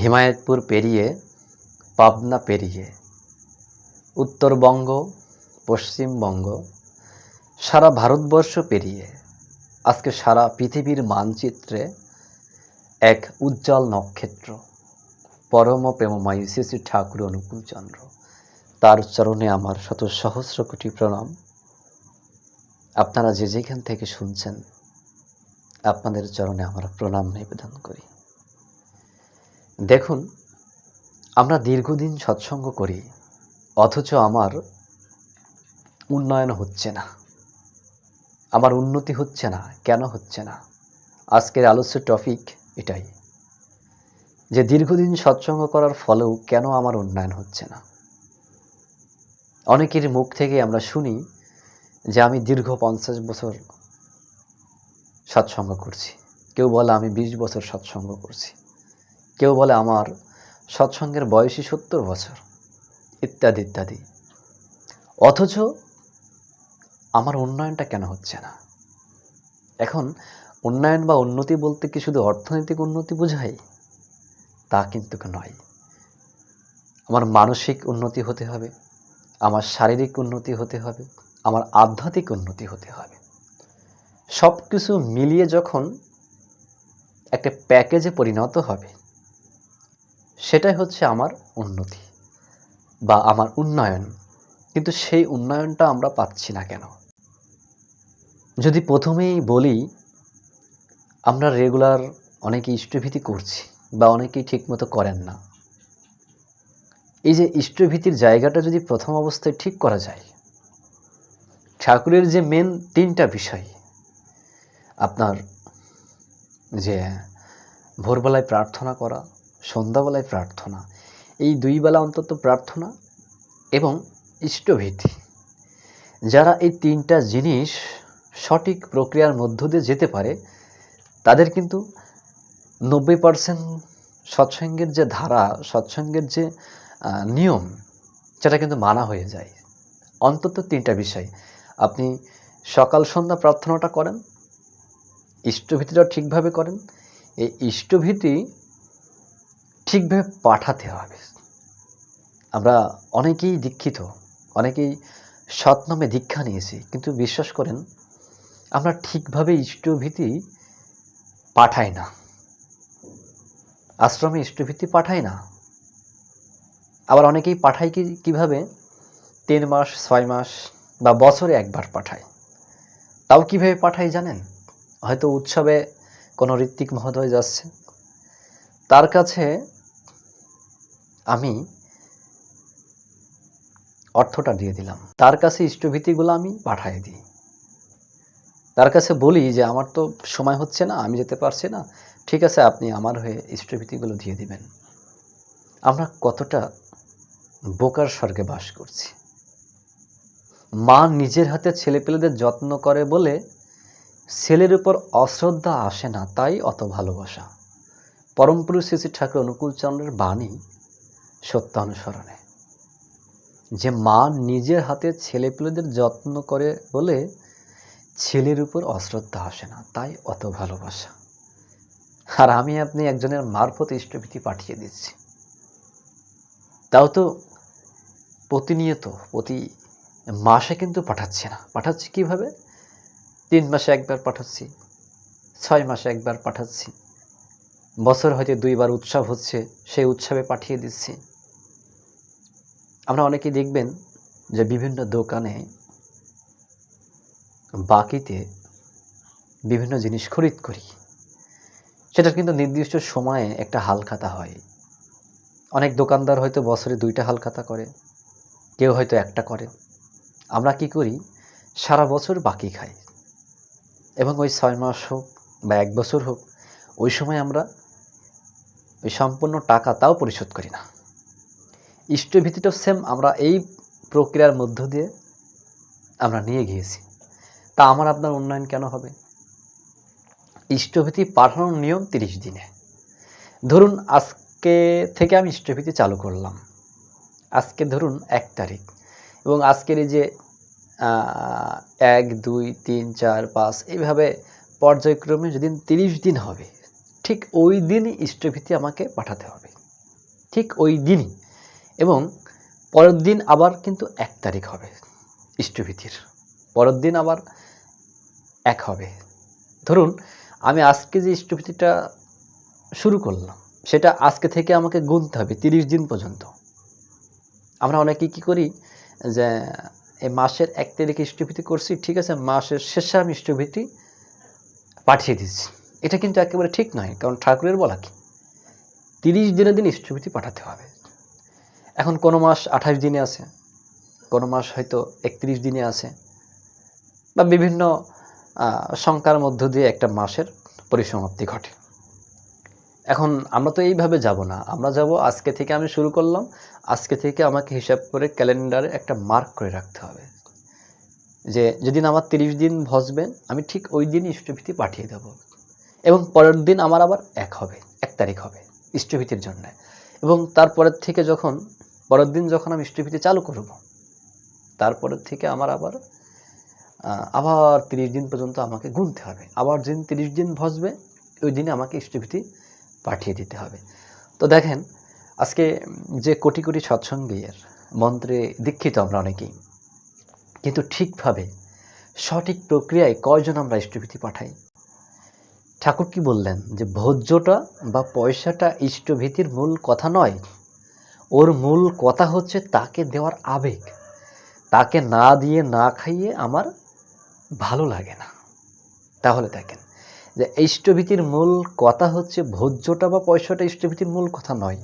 হিমায়তপুর পেরিয়ে পাবনা পেরিয়ে উত্তরবঙ্গ, পশ্চিমবঙ্গ, সারা ভারতবর্ষ পেরিয়ে আজকে সারা পৃথিবীর মানচিত্রে এক উজ্জ্বল নক্ষত্র, পরম প্রেমময়ী শ্রী শ্রী ঠাকুর অনুকূলচন্দ্র তার চরণে আমার শত সহস্র কোটি প্রণাম। আপনারা যে যেখান থেকে শুনছেন, আপনাদের চরণে আমার প্রণাম নিবেদন করি। দেখুন, আমরা দীর্ঘদিন সৎসঙ্গ করি, অথচ আমার উন্নয়ন হচ্ছে না। আমার উন্নতি হচ্ছে না, কেন হচ্ছে না? আজকের আলোচ্য টপিক এটাই, যে দীর্ঘদিন সৎসঙ্গ করার ফলেও কেন আমার উন্নয়ন হচ্ছে না? অনেকের মুখ থেকে আমরা শুনি যে আমি দীর্ঘ পঞ্চাশ বছর সৎসঙ্গ করছি। কেউ বলে আমি বিশ বছর সৎসঙ্গ করছি। কেউ বলে আমার সৎসঙ্গের বয়সী সত্তর বছর, ইত্যাদি ইত্যাদি। অথচ আমার উন্নয়নটা কেন হচ্ছে না? এখন উন্নয়ন বা উন্নতি বলতে কি শুধু অর্থনৈতিক উন্নতি বোঝায়? তা কিন্তু নয়। আমার মানসিক উন্নতি হতে হবে, আমার শারীরিক উন্নতি হতে হবে, আমার আধ্যাত্মিক উন্নতি হতে হবে। সব কিছু মিলিয়ে যখন একটা প্যাকেজে পরিণত হবে সেটাই হচ্ছে আমার উন্নতি বা আমার উন্নয়ন। কিন্তু সেই উন্নয়নটা আমরা পাচ্ছি না কেন? যদি প্রথমেই বলি, আমরা রেগুলার অনেকে ইষ্টভীতি করছি বা অনেকেই ঠিকমতো করেন না। এই যে ইষ্টভীতির জায়গাটা যদি প্রথম অবস্থায় ঠিক করা যায়, ঠাকুরের যে মেন তিনটা বিষয়, আপনার যে ভোরবেলায় প্রার্থনা করা সন্ধ্যাবেলায় প্রার্থনা। এই দুই বেলা অন্তত প্রার্থনা এবং ইষ্টভীতি। যারা এই তিনটা জিনিস সঠিক প্রক্রিয়ার মধ্য দিয়ে যেতে পারে, তাদের কিন্তু নব্বই পার্সেন্ট সৎসঙ্গের যে ধারা, সৎসঙ্গের যে নিয়ম, সেটা কিন্তু মানা হয়ে যায়। অন্তত তিনটা বিষয়। আপনি সকাল সন্ধ্যা প্রার্থনাটা করেন ইষ্টভীতিটা ঠিকভাবে করেন। এই ইষ্টভীতি ঠিকভাবে পাঠাতে হবে। আমরা অনেকেই দীক্ষিত, অনেকেই সৎনামে দীক্ষা নিয়েছি, কিন্তু বিশ্বাস করেন, আমরা ঠিকভাবে ইষ্টভীতি পাঠাই না। আশ্রমে ইষ্টভীতি পাঠাই না। আবার অনেকেই পাঠায় কি, কীভাবে? তিন মাস, ছয় মাস বা বছরে একবার পাঠায়। তাও কীভাবে পাঠাই জানেন? হয়তো উৎসবে কোনো ঋত্বিক মহোদয় যাচ্ছে। তার কাছে আমি অর্থটা দিয়ে দিলাম। তার কাছে ইষ্টভীতিগুলো আমি পাঠিয়ে দিই। তার কাছে বলি যে, আমার তো সময় হচ্ছে না, আমি যেতে পারছি না। ঠিক আছে, আপনি আমার হয়ে ইষ্টভীতিগুলো দিয়ে দিবেন। আমরা কতটা বোকার স্বর্গে বাস করছি। মা নিজের হাতে ছেলেপেলেদের যত্ন করে বলে, ছেলের উপর অশ্রদ্ধা আসে না, তাই অত ভালোবাসা। পরমপুরুষ শ্রী ঠাকুর অনুকূলচন্দ্রের বাণী সত্য অনুসরণে যে মা নিজের হাতে ছেলেপেলেদের যত্ন করে বলে ছেলের উপর অশ্রদ্ধা আসে না, তাই অত ভালোবাসা। আর আমি আপনি একজনের মারফত ইষ্টভীতি পাঠিয়ে দিচ্ছি। তাও তো প্রতিনিয়ত, প্রতি মাসে কিন্তু পাঠাচ্ছে না। পাঠাচ্ছি কীভাবে? তিন মাসে একবার পাঠাচ্ছি, ছয় মাসে একবার পাঠাচ্ছি, বছর হয়তো দুইবার উৎসব হচ্ছে, সেই উৎসবে পাঠিয়ে দিচ্ছি। আমরা অনেকেই দেখবেন যে বিভিন্ন দোকানে বাকিতে বিভিন্ন জিনিস খরিদ করি। সেটার কিন্তু নির্দিষ্ট সময়ে একটা হালখাতা হয়। অনেক দোকানদার হয়তো বছরে দুইটা হালখাতা করে, কেউ হয়তো একটা করে। আমরা কি করি, সারা বছর বাকি খাই। এবং ওই ছয় মাস হোক বা এক বছর হোক, ওই সময় আমরা ওই সম্পূর্ণ টাকা তাও পরিশোধ করি না। ইষ্টভীতিটাও সেম আমরা এই প্রক্রিয়ার মধ্য দিয়ে আমরা নিয়ে গিয়েছি। তা আমার আপনার উন্নয়ন কেন হবে? ইষ্টভীতি পাঠানোর নিয়ম তিরিশ দিনে। ধরুন আজকে থেকে আমি ইষ্টভীতি চালু করলাম। আজকে ধরুন এক তারিখ। এবং আজকের এই যে এক, দুই, তিন, চার, পাঁচ, এইভাবে পর্যায়ক্রমে যেদিন তিরিশ দিন হবে, ঠিক ওই দিনই ইষ্টভীতি আমাকে পাঠাতে হবে। ঠিক ওই দিনই। এবং পরের দিন আবার কিন্তু এক তারিখ হবে, ইষ্টভীতির। পরের দিন আবার এক হবে। ধরুন, আমি আজকে যে ইষ্টভীতিটা শুরু করলাম, সেটা আজকে থেকে আমাকে গুনতে হবে তিরিশ দিন পর্যন্ত। আমরা অনেকে কি করি যে, এই মাসের এক তারিখে ইষ্টভীতি করছি, ঠিক আছে, মাসের শেষে আমি ইষ্টভীতি পাঠিয়ে দিচ্ছি। এটা কিন্তু একেবারে ঠিক নয়, কারণ ঠাকুরের বলা কি? তিরিশ দিনের দিন ইষ্টভীতি পাঠাতে হবে। এখন কোনো মাস আঠাশ দিনে আছে, কোনো মাস হয়তো একত্রিশ দিনে আছে, বা বিভিন্ন সংখ্যার মধ্য দিয়ে একটা মাসের পরিসমাপ্তি ঘটে। এখন আমরা তো এইভাবে যাব না, আমরা যাব আজকে থেকে আমি শুরু করলাম, আজকে থেকে আমাকে হিসাব করে ক্যালেন্ডারে একটা মার্ক করে রাখতে হবে। যে যেদিন আমার তিরিশ দিন ভসবে আমি ঠিক ওই দিন ইষ্টভীতি পাঠিয়ে দেব। এবং পরের দিন আমার আবার এক হবে, এক তারিখ হবে, ইষ্টভীতির জন্য। এবং তারপরের থেকে যখন পরের দিন যখন আমি ইষ্টভীতি চালু করব তারপরের থেকে আমার আবার আবার তিরিশ দিন পর্যন্ত আমাকে গুনতে হবে। আবার যেদিন তিরিশ দিন ভসবে, ওই দিনে আমাকে ইষ্টভীতি পাঠিয়ে দিতে হবে। তো দেখেন, আজকে যে কোটি কোটি সৎসঙ্গের মন্ত্রে দীক্ষিত আমরা অনেকেই, কিন্তু ঠিকভাবে, সঠিক প্রক্রিয়ায় কয়জন আমরা ইষ্টভীতি পাঠাই? ঠাকুর কি বললেন যে, ভোজ্যটা বা পয়সাটা ইষ্টভীতির মূল কথা নয় ওর মূল কথা হচ্ছে তাকে দেওয়ার আবেগ। তাকে না দিয়ে না খাইয়ে আমার ভালো লাগে না। তাহলে দেখেন, যে ইষ্টভীতির মূল কথা হচ্ছে ভোজ্যটা বা পয়সাটা ইষ্টভীতির মূল কথা নয়।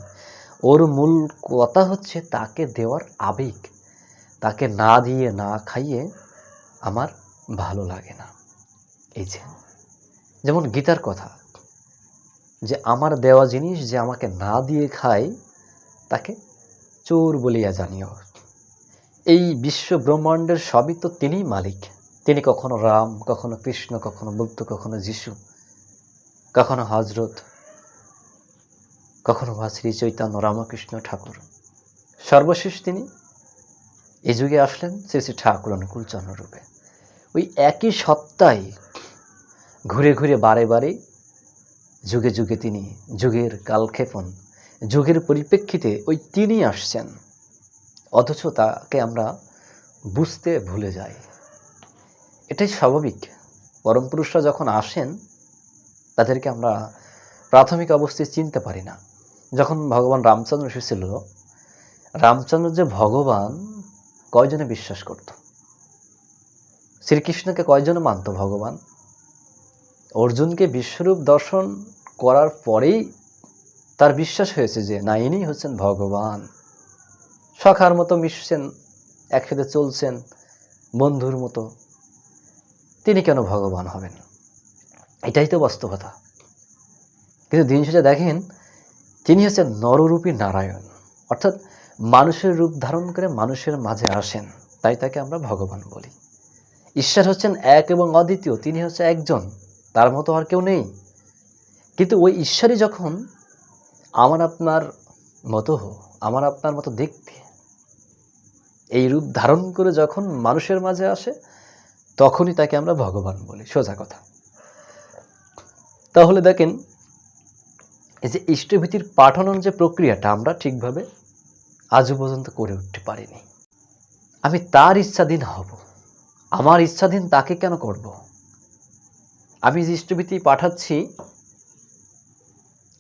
ওর মূল কথা হচ্ছে তাকে দেওয়ার আবেগ। তাকে না দিয়ে না খাইয়ে আমার ভালো লাগে না। এই যে, যেমন গীতার কথা, যে আমার দেওয়া জিনিস যে আমাকে না দিয়ে খায় তাকে চোর বলিয়া জানিও। এই বিশ্ব ব্রহ্মাণ্ডের সবই তো তিনিই মালিক। তিনি কখনো রাম, কখনো কৃষ্ণ, কখনো বুদ্ধ, কখনো যিশু, কখনো হজরত কখনো বা শ্রী চৈতন্য রামকৃষ্ণ ঠাকুর। সর্বশেষ তিনি এ যুগে আসলেন শ্রী শ্রী ঠাকুর অনুকূলচন্দ্র রূপে। ওই একই সত্তাই ঘুরে ঘুরে বারে বারে যুগে যুগে তিনি যুগের কালক্ষেপণ যুগের পরিপ্রেক্ষিতে ওই তিনি আসছেন। অথচ তাকে আমরা বুঝতে ভুলে যাই। এটাই স্বাভাবিক। পরম পুরুষরা যখন আসেন, তাদেরকে আমরা প্রাথমিক অবস্থায় চিনতে পারি না। যখন ভগবান রামচন্দ্র এসেছিল, রামচন্দ্র যে ভগবান, কয়জনে বিশ্বাস করত? শ্রীকৃষ্ণকে কয়জনে মানত ভগবান? অর্জুনকে বিশ্বরূপ দর্শন করার পরেই তার বিশ্বাস হয়েছে যে না ইনি হচ্ছেন ভগবান। সখার মতো মিশছেন, একসাথে চলছেন, বন্ধুর মতো। তিনি কেন ভগবান হবেন? এটাই তো বাস্তবতা। কিন্তু দিন শেষে দেখেন, তিনি হচ্ছেন নররূপী নারায়ণ। অর্থাৎ মানুষের রূপ ধারণ করে মানুষের মাঝে আসেন, তাই তাকে আমরা ভগবান বলি। ঈশ্বর হচ্ছেন এক এবং অদ্বিতীয়, তিনি হচ্ছে একজন, তার মতো আর কেউ নেই। কিন্তু ওই ঈশ্বরই যখন আমার আপনার মতো, আমার আপনার মতো দেখতে। এই রূপ ধারণ করে যখন মানুষের মাঝে আসে, তখনই তাকে আমরা ভগবান বলি, সোজা কথা। তাহলে দেখেন, এই যে ইষ্টভীতির পাঠানোর যে প্রক্রিয়াটা আমরা ঠিকভাবে আজও পর্যন্ত করে উঠতে পারিনি। আমি তার ইচ্ছাধীন হব। আমার ইচ্ছাধীন তাকে কেন করব? আমি যে ইষ্টভীতি পাঠাচ্ছি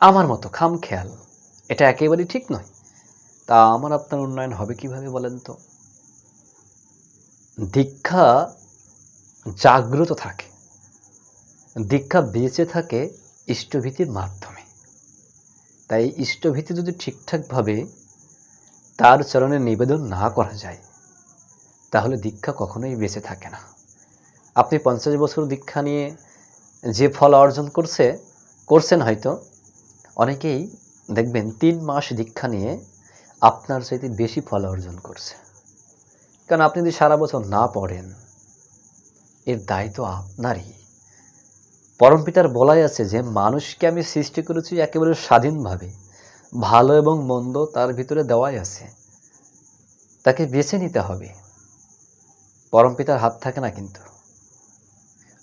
আমার মতো খাম খেয়াল এটা একেবারেই ঠিক নয়। তা আমার আপনার উন্নয়ন হবে কীভাবে বলেন তো? দীক্ষা জাগ্রত থাকে। দীক্ষা বেঁচে থাকে ইষ্টভীতির মাধ্যমে। তাই ইষ্টভীতি যদি ঠিকঠাকভাবে তার চরণে নিবেদন না করা যায়, তাহলে দীক্ষা কখনোই বেঁচে থাকে না। আপনি পঞ্চাশ বছর দীক্ষা নিয়ে যে ফল অর্জন করছে, করছেন হয়তো অনেকেই দেখবেন তিন মাস দীক্ষা নিয়ে আপনার চাইতে বেশি ফল অর্জন করছে। কারণ আপনি যদি সারা বছর না পড়েন, এর দায়িত্ব আপনারই। পরমপিতার বলাই আছে যে, মানুষকে আমি সৃষ্টি করেছি একেবারে স্বাধীনভাবে। ভালো এবং মন্দ তার ভিতরে দেওয়াই আছে। তাকে বেছে নিতে হবে। পরমপিতার হাত থাকে না কিন্তু।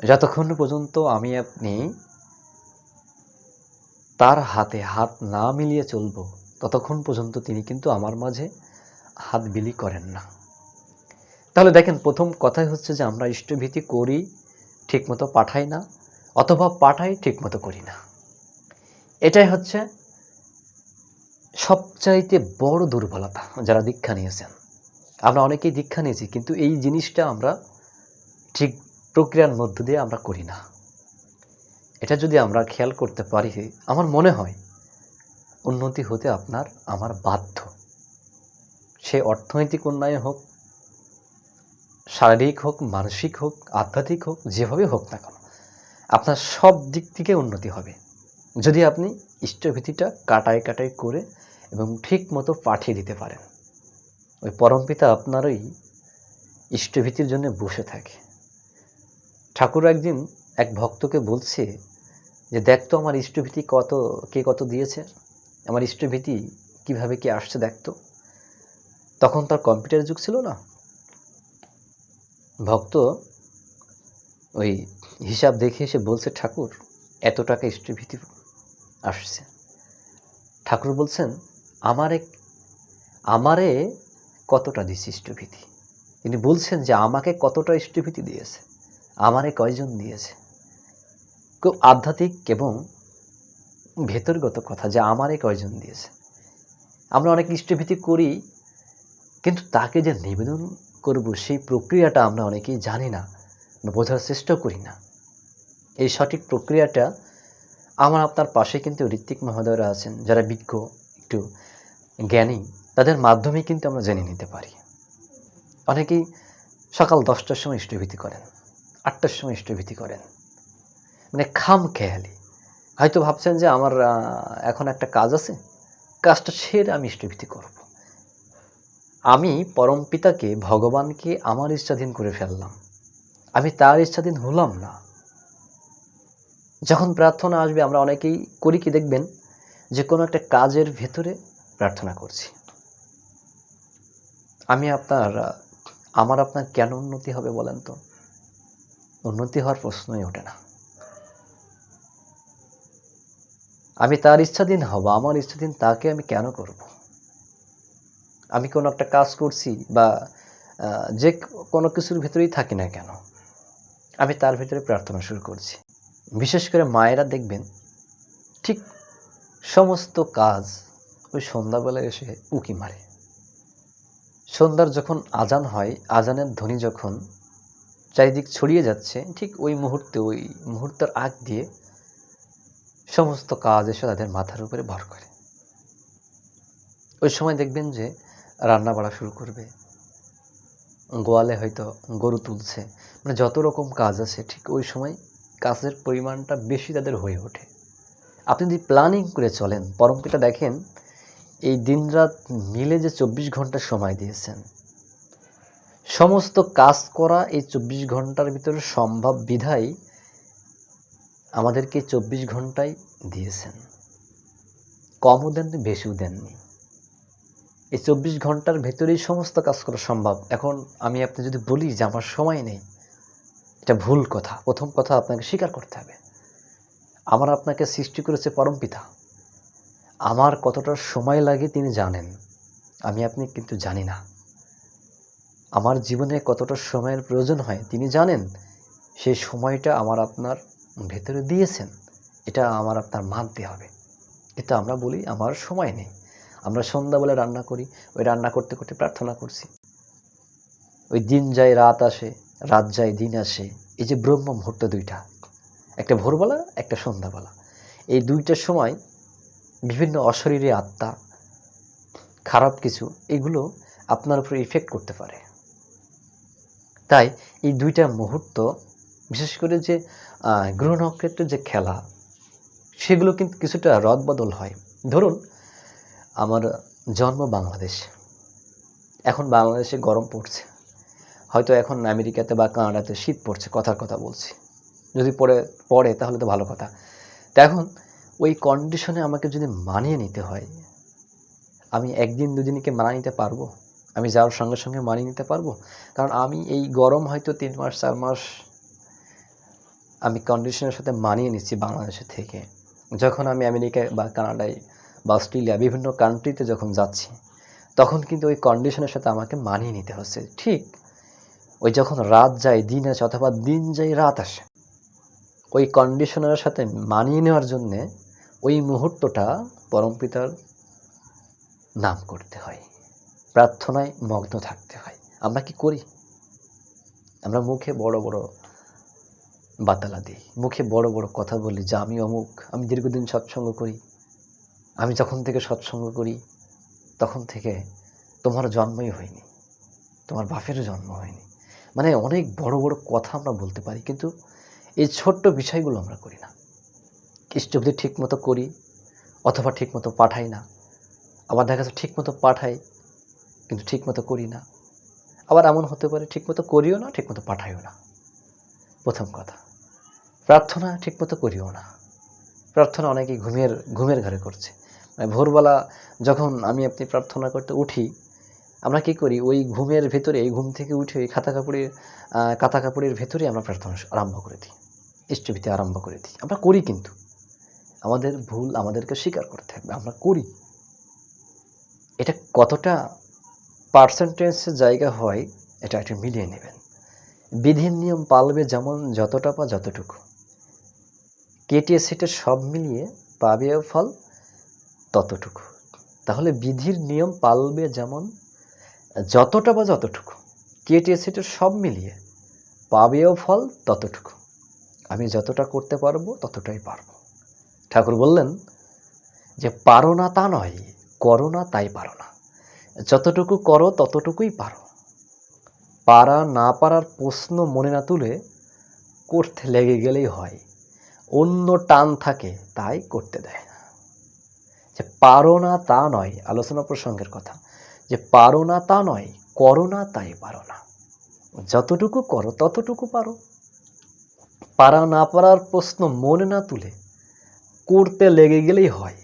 যতক্ষণ পর্যন্ত আমি আপনি তার হাতে হাত না মিলিয়ে চলব, ততক্ষণ পর্যন্ত তিনি কিন্তু আমার মাঝে হাত বিলি করেন না। তাহলে দেখেন, প্রথম কথাই হচ্ছে যে আমরা ইষ্টভীতি করি, ঠিকমতো পাঠাই না, অথবা পাঠাই ঠিকমতো করি না। এটাই হচ্ছে সবচাইতে বড় দুর্বলতা যারা দীক্ষা নিয়েছেন। আমরা অনেকেই দীক্ষা নিয়েছি, কিন্তু এই জিনিসটা আমরা ঠিক প্রক্রিয়ার মধ্য দিয়ে আমরা করি না। এটা যদি আমরা খেয়াল করতে পারি, আমার মনে হয় উন্নতি হতে আপনার, আমার বাধ্য। সে অর্থনৈতিক উন্নয়ন হোক, শারীরিক হোক, মানসিক হোক, আধ্যাত্মিক হোক, যেভাবে হোক না কেন, আপনার সব দিক থেকে উন্নতি হবে। যদি আপনি ইষ্টভীতিটা কাটাই কাটাই করে এবং ঠিক মতো পাঠিয়ে দিতে পারেন, ওই পরমপিতা আপনারই ইষ্টভীতির জন্য বসে থাকে। ঠাকুর একদিন এক ভক্তকে বলছে যে দেখ তো আমার ইষ্টভীতি কত, কে কত দিয়েছে? আমার ইষ্টভীতি কীভাবে কি আসছে দেখতো তখন তার কম্পিউটার যুগ ছিল না। ভক্ত ওই হিসাব দেখে এসে বলছে, ঠাকুর, এত টাকা ইষ্টভীতি আসছে। ঠাকুর বলছেন, আমারে আমারে কতটা দিচ্ছে ইষ্টভীতি? তিনি বলছেন যে, আমাকে কতটা ইষ্টভীতি দিয়েছে? আমারে কয়জন দিয়েছে? খুব আধ্যাত্মিক এবং ভেতরগত কথা যে আমারে কয়জন দিয়েছে। আমরা অনেক ইষ্টভীতি করি, কিন্তু তাকে যে নিবেদন করব সেই প্রক্রিয়াটা আমরা অনেকেই জানি না বোঝার চেষ্টা করি না। এই সঠিক প্রক্রিয়াটা আমার আপনার পাশে কিন্তু ঋত্বিক মহোদয়রা আছেন, যারা বিজ্ঞ, একটু জ্ঞানী, তাদের মাধ্যমে কিন্তু আমরা জেনে নিতে পারি। অনেকেই সকাল দশটার সময় ইষ্টভীতি করেন, আটটার সময় ইষ্টভীতি করেন। মানে খাম খেয়ালি। হয়তো ভাবছেন যে আমার এখন একটা কাজ আছে, কাজটা সেরে আমি ইষ্টভীতি করব। আমি পরম পিতাকে, ভগবানকে আমার ইচ্ছাধীন করে ফেললাম। আমি তার ইচ্ছাধীন হলাম না। যখন প্রার্থনা আসবে, আমরা অনেকেই করি কি দেখবেন? যে কোনো একটা কাজের ভেতরে প্রার্থনা করছি। আমি আপনার, আমার আপনার কেন উন্নতি হবে বলেন তো? উন্নতি হওয়ার প্রশ্নই ওঠে না। আমি তার ইচ্ছাধীন হব, আমার ইচ্ছাধীন তাকে আমি কেন করব? আমি কোনো একটা কাজ করছি বা যে কোনো কিছুর ভেতরেই থাকি না কেন, আমি তার ভিতরে প্রার্থনা শুরু করছি। বিশেষ করে মায়েরা দেখবেন, ঠিক সমস্ত কাজ ওই সন্ধ্যাবেলায় এসে উকি মারে। সন্ধ্যার যখন আজান হয়, আজানের ধ্বনি যখন চারিদিক ছড়িয়ে যাচ্ছে, ঠিক ওই মুহূর্তে, ওই মুহূর্তের আগ দিয়ে সমস্ত কাজ এসে তাদের মাথার উপরে ভর করে। ওই সময় দেখবেন যে রান্না বাড়া শুরু করবে। গোয়ালে হয়তো গরু তুলছে। মানে যত রকম কাজ আছে, ঠিক ওই সময় কাজের পরিমাণটা বেশি তাদের হয়ে ওঠে। আপনি যদি প্ল্যানিং করে চলেন পরমপিতা দেখেন এই দিনরাত মিলে যে চব্বিশ ঘণ্টা সময় দিয়েছেন। সমস্ত কাজ করা এই চব্বিশ ঘণ্টার ভিতরে সম্ভব বিধায় আমাদেরকে চব্বিশ ঘন্টায় দিয়েছেন। কমও দেননি বেশিও দেননি। এই চব্বিশ ঘণ্টার ভেতরেই সমস্ত কাজ করা সম্ভব। এখন আমি আপনি যদি বলি যে আমার সময় নেই, এটা ভুল কথা। প্রথম কথা আপনাকে স্বীকার করতে হবে। আমার আপনাকে সৃষ্টি করেছে পরমপিতা আমার কতটা সময় লাগে তিনি জানেন। আমি আপনি কিন্তু জানি না। আমার জীবনে কতটা সময়ের প্রয়োজন হয় তিনি জানেন। সেই সময়টা আমার আপনার ভেতরে দিয়েছেন, এটা আমার আপনার মানতে হবে। এটা আমরা বলি আমার সময় নেই। আমরা সন্ধ্যাবেলা রান্না করি, ওই রান্না করতে করতে প্রার্থনা করছি। ওই দিন যায় রাত আসে, রাত যায় দিন আসে, এই যে ব্রহ্ম মুহূর্ত দুইটা, একটা ভোরবেলা, একটা সন্ধ্যাবেলা। এই দুইটার সময় বিভিন্ন অশরীরী আত্মা, খারাপ কিছু, এগুলো আপনার উপরে ইফেক্ট করতে পারে। তাই এই দুইটা মুহূর্ত বিশেষ করে যে গ্রহ নক্ষত্রের যে খেলা, সেগুলো কিন্তু কিছুটা রদবদল হয়। ধরুন, আমার জন্ম বাংলাদেশ। এখন বাংলাদেশে গরম পড়ছে। হয়তো এখন আমেরিকাতে বা কানাডাতে শীত পড়ছে, কথার কথা বলছি। যদি পড়ে পড়ে তাহলে তো ভালো কথা। তো এখন ওই কন্ডিশনে আমাকে যদি মানিয়ে নিতে হয়, আমি একদিন দুদিনকে মানিয়ে নিতে পারব? আমি যাওয়ার সঙ্গে সঙ্গে মানিয়ে নিতে পারব? কারণ আমি এই গরম হয়তো তিন মাস, চার মাস আমি কন্ডিশনের সাথে মানিয়ে নিচ্ছি বাংলাদেশের থেকে। যখন আমি আমেরিকায় বা কানাডায় বা অস্ট্রেলিয়া বিভিন্ন কান্ট্রিতে যখন যাচ্ছি, তখন কিন্তু ওই কন্ডিশনের সাথে আমাকে মানিয়ে নিতে হচ্ছে। ঠিক ওই যখন রাত যায়, দিন আসে অথবা দিন যায়, রাত আসে, ওই কন্ডিশনের সাথে মানিয়ে নেওয়ার জন্যে ওই মুহূর্তটা পরমপিতার নাম করতে হয়। প্রার্থনায় মগ্ন থাকতে হয়। আমরা কি করি? আমরা মুখে বড় বড় বাতালা দিই। মুখে বড় বড় কথা বলি, যে আমি অমুক, আমি দীর্ঘদিন সৎসঙ্গ করি, আমি যখন থেকে সৎসঙ্গ করি, তখন থেকে তোমার জন্মই হয়নি, তোমার বাপেরও জন্ম হয়নি। মানে অনেক বড় বড় কথা আমরা বলতে পারি, কিন্তু এই ছোট্ট বিষয়গুলো আমরা করি না। ইষ্টবৃত্তি ঠিক মতো করি, অথবা ঠিক মতো পাঠাই না। আবার দেখা যাচ্ছে ঠিক মতো পাঠাই, কিন্তু ঠিক মতো করি না। আবার এমন হতে পারে ঠিক মতো করিও না ঠিক মতো পাঠাইও না। প্রথম কথা। প্রার্থনা ঠিক মতো করিও না। প্রার্থনা অনেকেই ঘুমের ঘুমের ঘরে করছে। মানে ভোরবেলা যখন আমি আপনি প্রার্থনা করতে উঠি, আমরা কি করি? ওই ঘুমের ভেতরে, এই ঘুম থেকে উঠে ওই খাতা কাপড়ের কাতা কাপড়ের ভেতরে আমরা প্রার্থনা আরম্ভ করে দিই। ইষ্টভীতি আরম্ভ করে দিই। আমরা করি কিন্তু। আমাদের ভুল আমাদেরকে স্বীকার করতে হবে আমরা করি। এটা কতটা পার্সেন্টেজের জায়গা হয়, এটা একটু মিলিয়ে নেবেন। বিধির নিয়ম পালবে যেমন যতটা পা যতটুকু। কেটিএ সেটের সব মিলিয়ে পাবেও ফল ততটুকু। তাহলে বিধির নিয়ম পালবে যেমন, যতটা বা যতটুকু, কেটিএ সেটের সব মিলিয়ে পাবেও ফল ততটুকু। আমি যতটা করতে পারব ততটাই পারব। ঠাকুর বললেন যে, পারো না তা নয়, করো না তাই পারো না। যতটুকু করো ততটুকুই পারো। পারা না পারার প্রশ্ন মনে না তুলে করতে লেগে গেলেই হয়। অন্য টান থাকে, তাই করতে দেয় না। যে পারো না তা নয়, আলোচনা প্রসঙ্গের কথা। যে পারো না তা নয়, করো না তাই পারো না। যতটুকু করো, ততটুকু পারো। পারা না পারার প্রশ্ন মনে না তুলে, করতে লেগে গেলেই হয়।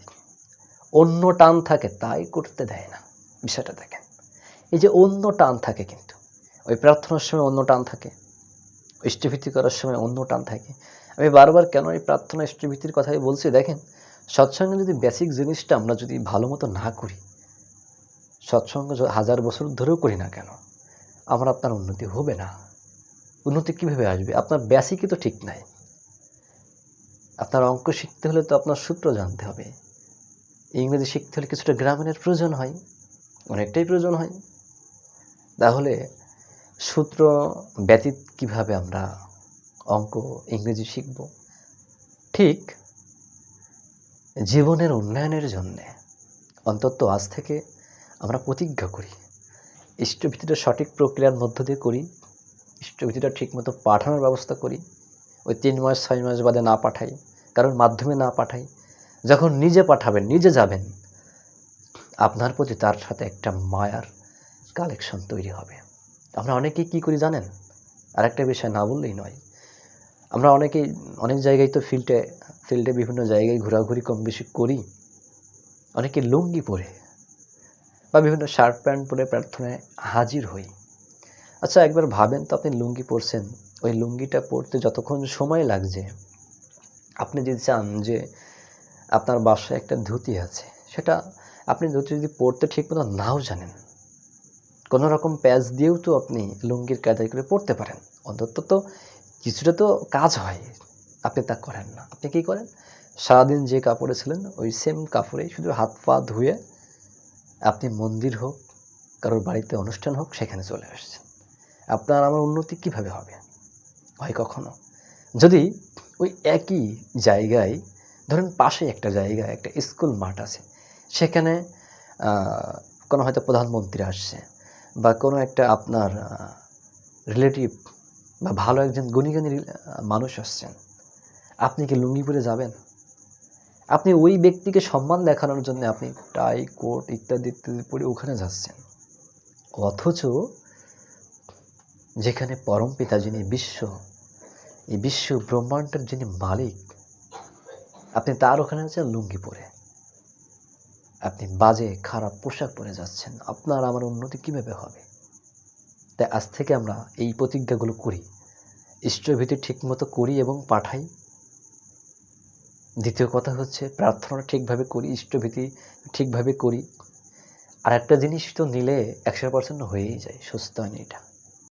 অন্য টান থাকে, তাই করতে দেয় না। বিষয়টা দেখেন, এই যে অন্য টান থাকে কিন্তু, ওই প্রার্থনার সময় অন্য টান থাকে, ইষ্টভীতি করার সময় অন্য টান থাকে। আমি বারবার কেন এই প্রার্থনা ইষ্টভীতির কথাই বলছি? দেখেন, সৎসঙ্গে যদি বেসিক জিনিসটা আমরা যদি ভালো মতো না করি, সৎসঙ্গ হাজার বছর ধরেও করি না কেন? আমার আপনার উন্নতি হবে না। উন্নতি কীভাবে আসবে? আপনার বেসিকই তো ঠিক নাই। আপনার অঙ্ক শিখতে হলে তো আপনার সূত্র জানতে হবে। ইংরেজি শিখতে হলে কিছুটা গ্রামারের প্রয়োজন হয়, অনেকটাই প্রয়োজন হয়। তাহলে সূত্র ব্যতীত কীভাবে আমরা অঙ্ক ইংরেজি শিখব। ঠিক জীবনের উন্নয়নের জন্যে অন্তত আজ থেকে আমরা প্রতিজ্ঞা করি। ইষ্টভীতিটা সঠিক প্রক্রিয়ার মধ্য দিয়ে করি ইষ্টভীতিটা ঠিকমতো পাঠানোর ব্যবস্থা করি, ওই তিন মাস, ছয় মাস বাদে না পাঠাই কারণ মাধ্যমে না পাঠাই, যখন নিজে পাঠাবেন, নিজে যাবেন, আপনার প্রতি তার সাথে একটা মায়ার কালেকশন তৈরি হবে। আমরা অনেকেই কী করি জানেন? আর একটা বিষয় না বললেই নয় আমরা অনেকেই, অনেক জায়গায় তো ফিল্ডে ফিল্ডে বিভিন্ন জায়গায় ঘোরাঘুরি কম বেশি করি। অনেকে লুঙ্গি পরে বা বিভিন্ন শার্ট প্যান্ট পরে প্রার্থনায় হাজির হই। আচ্ছা একবার ভাবেন তো আপনি লুঙ্গি পরছেন। ওই লুঙ্গিটা পরতে যতক্ষণ সময় লাগছে, আপনি যদি চান যে আপনার বাসায় একটা ধুতি আছে, সেটা আপনি ধুতি যদি পরতে ঠিক মতো নাও জানেন কোনো রকম প্যাচ দিয়েও তো আপনি লুঙ্গির কায়দায় করে পড়তে পারেন। অন্তত তো কিছুটা তো কাজ হয়, আপনি তা করেন না। আপনি কি করেন? সারাদিন যে কাপড়ে ছিলেন, ওই সেম কাপড়েই শুধু হাত পা ধুয়ে আপনি মন্দির হোক, কারোর বাড়িতে অনুষ্ঠান হোক, সেখানে চলে আসছেন। আপনার আমার উন্নতি কীভাবে হবে? হয় কখনো? যদি ওই একই জায়গায়, ধরুন পাশে একটা জায়গায় একটা স্কুল মাঠ আছে, সেখানে কোনো হয়তো প্রধানমন্ত্রী আসছে বা কোনো একটা আপনার রিলেটিভ বা ভালো একজন গুণীগানী রিল- মানুষ আসছেন। আপনি কি লুঙ্গি পরে যাবেন? আপনি ওই ব্যক্তিকে সম্মান দেখানোর জন্য আপনি টাই, কোট ইত্যাদি ইত্যাদি পরে ওখানে যাচ্ছেন। অথচ যেখানে পরম পিতা যিনি বিশ্ব, এই বিশ্ব ব্রহ্মাণ্ডের যিনি মালিক, আপনি তার ওখানে আছেন লুঙ্গি পরে। আপনি বাজে, খারাপ পোশাক পরে যাচ্ছেন। আপনার আমার উন্নতি কীভাবে হবে? তাই আজ থেকে আমরা এই প্রতিজ্ঞাগুলো করি। ইষ্টভীতি ঠিকমতো করি এবং পাঠাই। দ্বিতীয় কথা হচ্ছে প্রার্থনা ঠিকভাবে করি ইষ্টভীতি ঠিকভাবে করি। আর একটা জিনিস তো নিলে একশো পার্সেন্ট হয়েই যায়, সুস্থ হয়নি এটা।